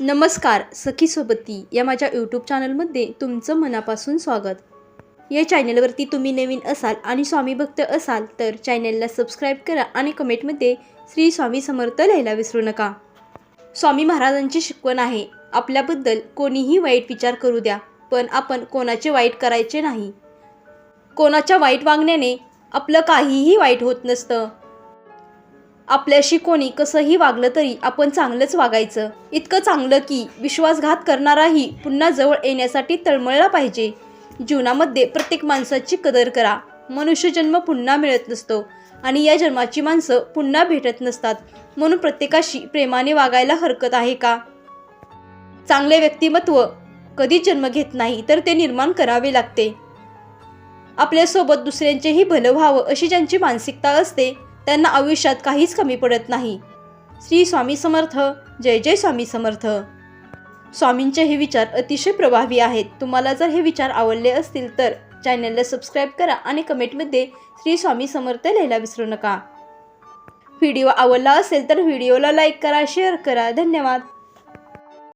नमस्कार सखी सोबती या माझ्या यूट्यूब चॅनलमध्ये तुमचं मनापासून स्वागत. या चॅनलवरती तुम्ही नवीन असाल आणि स्वामी भक्त असाल तर चॅनलला सबस्क्राईब करा आणि कमेंटमध्ये श्री स्वामी समर्थ लिहायला विसरू नका. स्वामी महाराजांची शिकवण आहे आपल्याबद्दल कोणीही वाईट विचार करू द्या पण आपण कोणाचे वाईट करायचे नाही. कोणाच्या वाईट वागण्याने आपलं काहीही वाईट होत नसतं. आपल्याशी कोणी कसंही वागलं तरी आपण चांगलंच वागायचं. इतकं चांगलं की विश्वासघात करणाराही पुन्हा जवळ येण्यासाठी तळमळला पाहिजे. जीवनामध्ये प्रत्येक माणसाची कदर करा. मनुष्यजन्म पुन्हा मिळत नसतो आणि या जन्माची माणसं पुन्हा भेटत नसतात. म्हणून प्रत्येकाशी प्रेमाने वागायला हरकत आहे का? चांगले व्यक्तिमत्व कधी जन्म घेत नाही तर ते निर्माण करावे लागते. आपल्यासोबत दुसऱ्यांचेही भलं व्हावं अशी ज्यांची मानसिकता असते त्यांना आयुष्यात काहीच कमी पडत नाही. श्री स्वामी समर्थ जय जय स्वामी समर्थ. स्वामींचे हे विचार अतिशय प्रभावी आहेत. तुम्हाला जर हे विचार आवडले असतील तर चॅनलला सबस्क्राईब करा आणि कमेंटमध्ये श्री स्वामी समर्थ लिहायला विसरू नका. व्हिडिओ आवडला असेल तर व्हिडिओला लाईक करा शेअर करा. धन्यवाद.